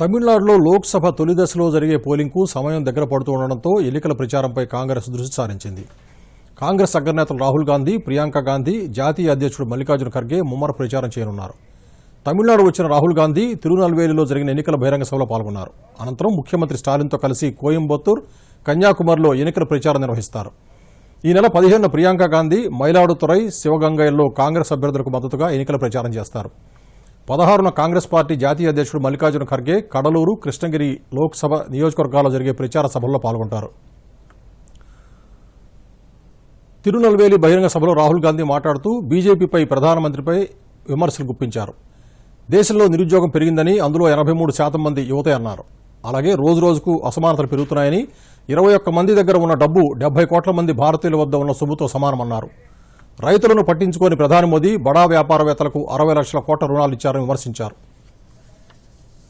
తమిళనాడులో లోక్సభ తొలి దశలో జరిగే పోలింగ్కు సమయం దగ్గర పడుతూ ఉండడంతో ఎన్నికల ప్రచారంపై కాంగ్రెస్ దృష్టి సారించింది. కాంగ్రెస్ అగ్రనేతలు రాహుల్ గాంధీ ప్రియాంక గాంధీ జాతీయ అధ్యక్షుడు మల్లికార్జున ఖర్గే ముమ్మర ప్రచారం చేయనున్నారు. తమిళనాడు వచ్చిన రాహుల్ గాంధీ తిరునల్వేలిలో జరిగిన ఎన్నికల బహిరంగ సభలో పాల్గొన్నారు. అనంతరం ముఖ్యమంత్రి స్టాలిన్తో కలిసి కోయంబత్తూర్ కన్యాకుమారిలో ఎన్నికల ప్రచారం నిర్వహిస్తారు. ఈ నెల పదిహేను ప్రియాంక గాంధీ మైలాడుతురై శివగంగైల్లో కాంగ్రెస్ అభ్యర్థులకు మద్దతుగా ఎన్నికల ప్రచారం చేస్తారు. పదహారున కాంగ్రెస్ పార్టీ జాతీయ అధ్యక్షుడు మల్లికార్జున ఖర్గే కడలూరు కృష్ణగిరి లోక్సభ నియోజకవర్గాల్లో జరిగే ప్రచార సభల్లో పాల్గొంటారు. తిరునల్వేలి బహిరంగ సభలో రాహుల్ గాంధీ మాట్లాడుతూ బీజేపీపై ప్రధానమంత్రిపై విమర్శలు గుప్పించారు. దేశంలో నిరుద్యోగం పెరిగిందని అందులో ఎనభై మూడు శాతం మంది యువతే అన్నారు. అలాగే రోజు రోజుకు అసమానతలు పెరుగుతున్నాయని ఇరవై ఒక్క మంది దగ్గర ఉన్న డబ్బు డెబ్బై కోట్ల మంది భారతీయుల వద్ద ఉన్న సొమ్ముతో సమానమన్నారు. రైతులను పట్టించుకోని ప్రధాని మోదీ బడా వ్యాపారవేత్తలకు అరవై లక్షల కోట్ల రుణాలు ఇచ్చారని విమర్శించారు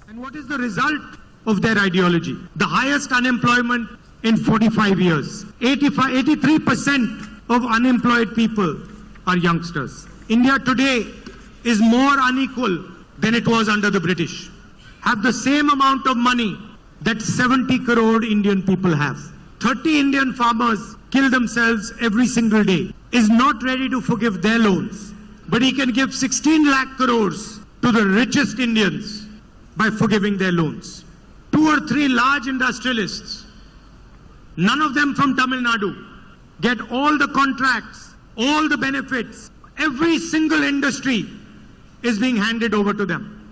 And what is the result of their ideology? The highest unemployment in 45 years. 85, 83% of unemployed people are youngsters. India today is more unequal than it was under the British. Have the same amount of money that 70 crore Indian people have. 30 Indian farmers kill themselves every single day. Is not ready to forgive their loans. But he can give 16 lakh crores to the richest Indians by forgiving their loans. Two or three large industrialists, none of them from Tamil Nadu, get all the contracts, all the benefits. Every single industry is being handed over to them.